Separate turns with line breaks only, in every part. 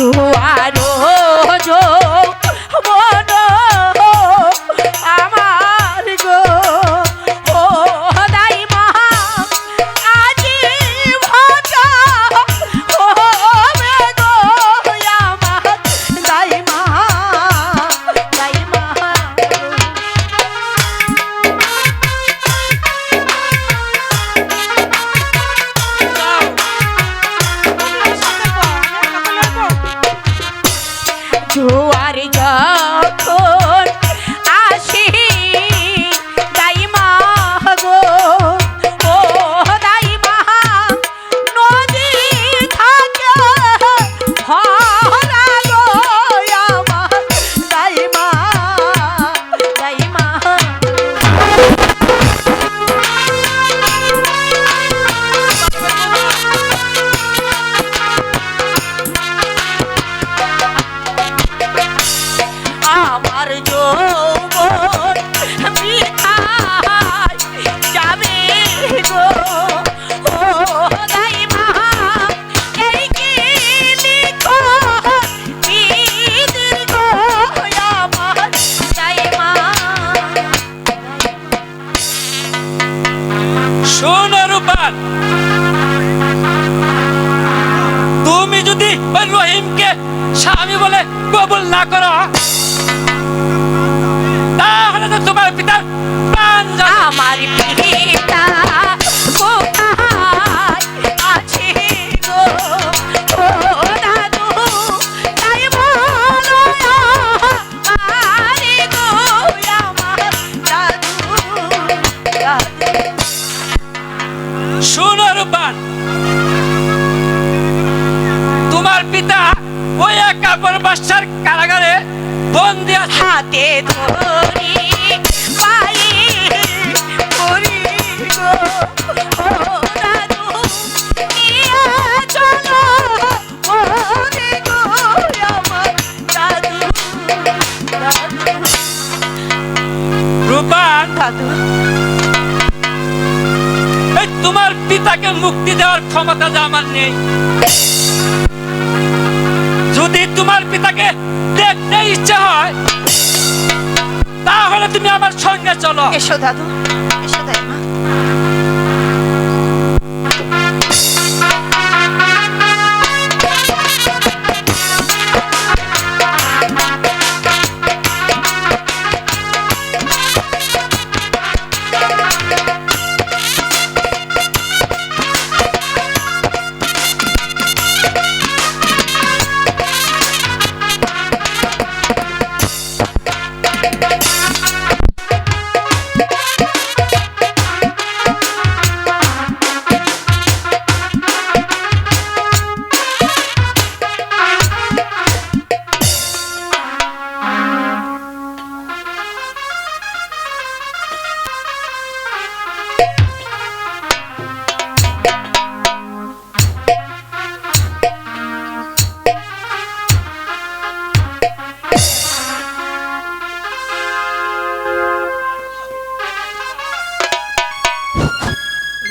জুয়ারো জো জোয়ার
রূপাল তুমি যদি রহিমকে স্বামী বলে কবুল না করো, তাহলে তো তোমার পিতার প্রাণ
আমার
শোনো রূপাল তোমার পিতা ওই কাপড় বাসার কারাগারে বন্দি
হাতে ধরি।
তোমার পিতাকে মুক্তি দেওয়ার ক্ষমতা যে আমার নেই। যদি তোমার পিতাকে দেখতে ইচ্ছা হয়, তাহলে তুমি আমার সঙ্গে চলো।
এসো দাদু।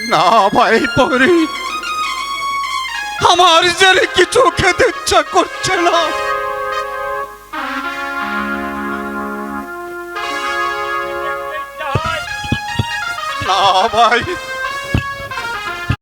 না ভাই পরি। আমার যেন কিছু খেতে ইচ্ছা করছে না। না ভাই